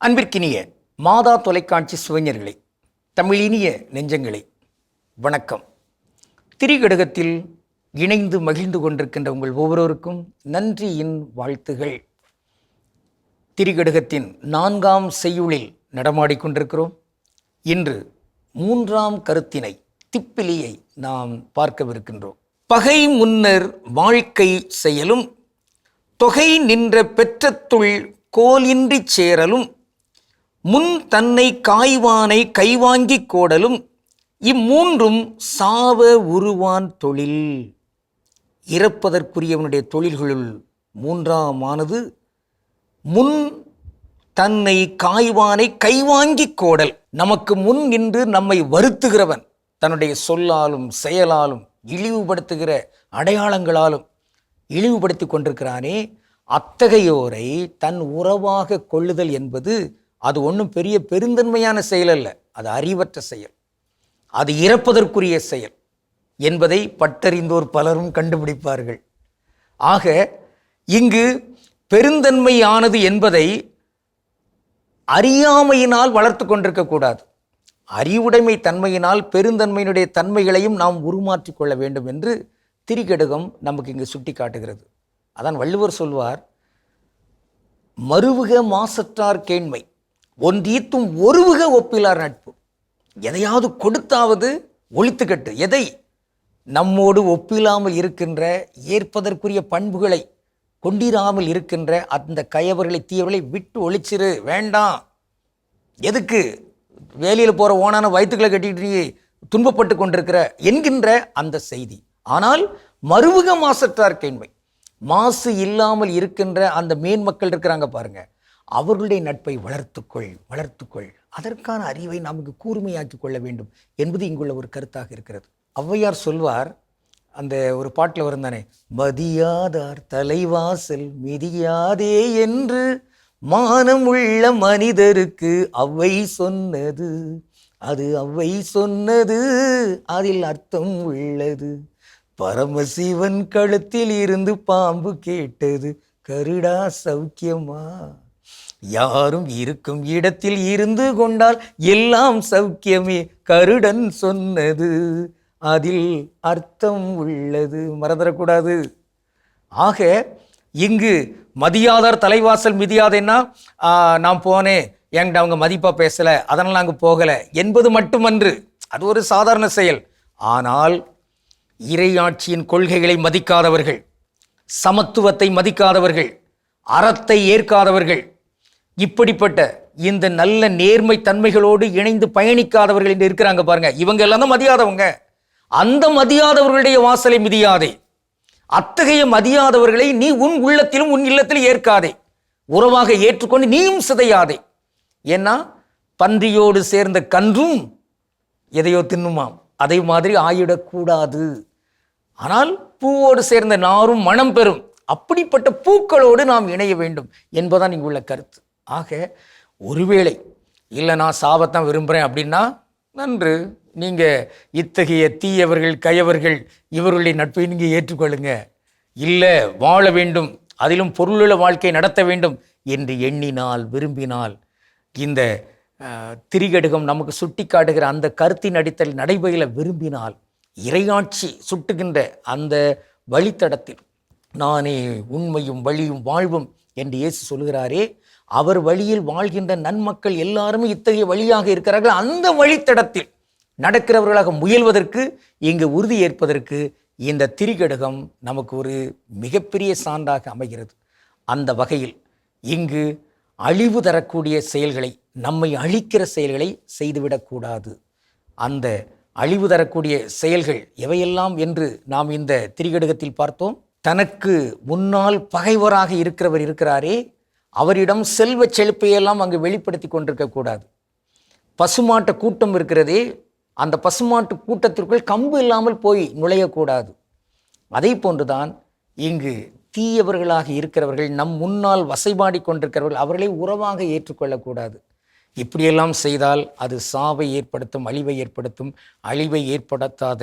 அன்பிற்கினிய மாதா தொலைக்காட்சி சுவைஞர்களே தமிழினிய நெஞ்சங்களே வணக்கம். திரிகடகத்தில் இணைந்து மகிழ்ந்து கொண்டிருக்கின்ற உங்கள் ஒவ்வொருவருக்கும் நன்றியின் வாழ்த்துகள். திரிகடகத்தின் நான்காம் செய்யுளில் நடமாடிக்கொண்டிருக்கிறோம் இன்று மூன்றாம் கருத்தினை திப்பிலியை நாம் பார்க்கவிருக்கின்றோம். பகை முன்னர் வாழ்க்கை செயலும் தொகை நின்ற பெற்றத்துள் கோலின்றி சேரலும் முன் தன்னை காய்வானை கைவாங்கிக் கோடலும் இம்மூன்றும் சாவ உருவான் தொழில். இறப்பதற்குரியவனுடைய தொழில்களுள் மூன்றாமானது முன் தன்னை காய்வானை கைவாங்கிக் கோடல். நமக்கு முன் நின்று நம்மை வருத்துகிறவன் தன்னுடைய சொல்லாலும் செயலாலும் இழிவுபடுத்துகிற அடையாளங்களாலும் இழிவுபடுத்தி கொண்டிருக்கிறானே அத்தகையோரை தன் உறவாக கொள்ளுதல் என்பது அது ஒன்றும் பெரிய பெருந்தன்மையான செயல் அல்ல. அது அறிவற்ற செயல். அது இறப்பதற்குரிய செயல் என்பதை பட்டறிந்தோர் பலரும் கண்டுபிடிப்பார்கள். ஆக இங்கு பெருந்தன்மையானது என்பதை அறியாமையினால் வளர்த்து கொண்டிருக்கக்கூடாது அறிவுடைமை தன்மையினால் பெருந்தன்மையினுடைய தன்மைகளையும் நாம் உருமாற்றிக் கொள்ள வேண்டும் என்று திரிகடுகம் நமக்கு இங்கு சுட்டி காட்டுகிறது அதான் வள்ளுவர் சொல்வார் மருவுக மாசற்றார் கேண்மை. ஒன்றீத்தும் ஒருவுக ஒப்பிலார் நட்பு. எதையாவது கொடுத்தாவது ஒழித்துக்கட்டு. எதை? நம்மோடு ஒப்பில்லாமல் இருக்கின்ற ஏற்பதற்குரிய பண்புகளை கொண்டிராமல் இருக்கின்ற அந்த கயவர்களை தீயவர்களை விட்டு ஒழிச்சிரு. வேண்டாம். எதுக்கு? வேலையில் போகிற ஓனான வயிற்றுக்களை கட்டிக்கிட்டு துன்பப்பட்டு கொண்டிருக்கிற என்கின்ற அந்த செய்தி. ஆனால் மறுமுக மாசற்றார் கேண்மை. மாசு இல்லாமல் இருக்கின்ற அந்த மேன்மக்கள் இருக்கிறாங்க பாருங்கள் அவர்களுடைய நட்பை வளர்த்துக்கொள் வளர்த்துக்கொள். அதற்கான அறிவை நமக்கு கூர்மையாக்கி கொள்ள வேண்டும் என்பது இங்குள்ள ஒரு கருத்தாக இருக்கிறது. ஔவையார் சொல்வார் அந்த ஒரு பாட்டில் வரும் தானே மதியாதார் தலைவாசல் மிதியாதே என்று மானம் உள்ள மனிதருக்கு அவ்வை சொன்னது. அது அவ்வை சொன்னது அதில் அர்த்தம் உள்ளது. பரமசிவன் கழுத்தில் இருந்து பாம்பு கேட்டது. கருடா சௌக்கியமா? யாரும் இருக்கும் இடத்தில் இருந்து கொண்டால் எல்லாம் சௌக்கியமே. கருடன் சொன்னது அதில் அர்த்தம் உள்ளது. மறந்துடக்கூடாது. ஆக இங்கு மதியாதார் தலைவாசல் மிதியாதேன்னா நான் போனேன். என்கிட்ட அவங்க மதிப்பாக பேசலை. அதனால் நாங்கள் போகலை. என்பது மட்டுமன்று. அது ஒரு சாதாரண செயல். ஆனால் இறையாட்சியின் கொள்கைகளை மதிக்காதவர்கள் சமத்துவத்தை மதிக்காதவர்கள் அறத்தை ஏற்காதவர்கள் இப்படிப்பட்ட இந்த நல்ல நேர்மை தன்மைகளோடு இணைந்து பயணிக்காதவர்கள் என்று இருக்கிறாங்க பாருங்க. இவங்க எல்லாம் தான் மதியாதவங்க. அந்த மதியாதவர்களுடைய வாசலை மிதியாதே. அத்தகைய மதியாதவர்களை நீ உன் உள்ளத்திலும் உன் இல்லத்திலும் ஏற்காதே. உறவாக ஏற்றுக்கொண்டு நீயும் சிதையாதே. ஏன்னா பன்றியோடு சேர்ந்த கன்றும் எதையோ தின்னுமாம். அதே மாதிரி ஆயிடக்கூடாது. ஆனால் பூவோடு சேர்ந்த நாரும் மனம் பெறும். அப்படிப்பட்ட பூக்களோடு நாம் இணைய வேண்டும் என்பதான் இங்குள்ள கருத்து. ஆக ஒருவேளை இல்லை நான் சாபத்தான் விரும்புகிறேன் அப்படின்னா நன்று. நீங்கள் இத்தகைய தீயவர்கள் கயவர்கள் இவர்களுடைய நட்பை நீங்கள் ஏற்றுக்கொள்ளுங்க. இல்லை வாழ வேண்டும். அதிலும் பொருளுள்ள வாழ்க்கை நடத்த வேண்டும் என்று எண்ணினால் விரும்பினால் இந்த திரிகடுகம் நமக்கு சுட்டி காட்டுகிற அந்த கருத்தின் அடித்தல் நடைபெயில விரும்பினால் இறையாட்சி சுட்டுகின்ற அந்த வழித்தடத்தில் நானே உண்மையும் வழியும் வாழ்வும் என்று இயேசு சொல்கிறாரே அவர் வழியில் வாழ்கின்ற நன்மக்கள் எல்லாருமே இத்தகைய வழியாக இருக்கிறார்கள். அந்த வழித்தடத்தில் நடக்கிறவர்களாக முயல்வதற்கு இங்கு உறுதி ஏற்பதற்கு இந்த திரிகடகம் நமக்கு ஒரு மிகப்பெரிய சான்றாக அமைகிறது. அந்த வகையில் இங்கு அழிவு தரக்கூடிய செயல்களை நம்மை அழிக்கிற செயல்களை செய்துவிடக்கூடாது. அந்த அழிவு தரக்கூடிய செயல்கள் எவையெல்லாம் என்று நாம் இந்த திரிகடுகத்தில் பார்த்தோம். தனக்கு முன்னால் பகைவராக இருக்கிறவர் இருக்கிறாரே அவரிடம் செல்வ செழிப்பையெல்லாம் அங்கு வெளிப்படுத்தி கொண்டிருக்கக்கூடாது பசுமாட்டு கூட்டம் இருக்கிறதே அந்த பசுமாட்டு கூட்டத்திற்குள் கம்பு இல்லாமல் போய் நுழையக்கூடாது. அதே போன்றுதான் இங்கு தீயவர்களாக இருக்கிறவர்கள் நம் முன்னால் வசைபாடி கொண்டிருக்கிறவர்கள் அவர்களை உறவாக ஏற்றுக்கொள்ளக்கூடாது. இப்படியெல்லாம் செய்தால் அது சாவை ஏற்படுத்தும் அழிவை ஏற்படுத்தும் அழிவை ஏற்படுத்தாத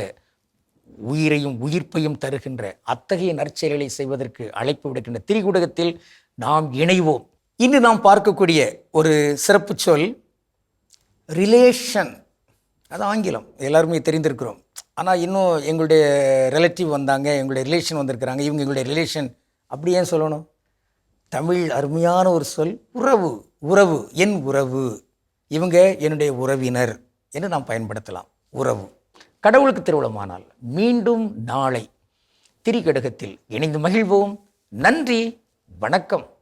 உயிரையும் உயிர்ப்பையும் தருகின்ற அத்தகைய நற்செயல்களை செய்வதற்கு அழைப்பு விடுக்கின்ற திரிகுடகத்தில் நாம் இணைவோம். இன்று நாம் பார்க்கக்கூடிய ஒரு சிறப்பு சொல் ரிலேஷன் அது ஆங்கிலம். எல்லாருமே தெரிந்திருக்கிறோம். ஆனால் இன்னும் எங்களுடைய ரிலேட்டிவ் வந்தாங்க எங்களுடைய ரிலேஷன் வந்திருக்கிறாங்க. இவங்க எங்களுடைய ரிலேஷன் அப்படி ஏன் சொல்லணும்? தமிழ் அருமையான ஒரு சொல் உறவு. உறவு. என் உறவு. இவங்க என்னுடைய உறவினர் என்று நாம் பயன்படுத்தலாம். உறவு. கடவுளுக்கு திருவிழமானால் மீண்டும் நாளை திரிகடகத்தில் இணைந்து மகிழ்வோம். நன்றி. வணக்கம்.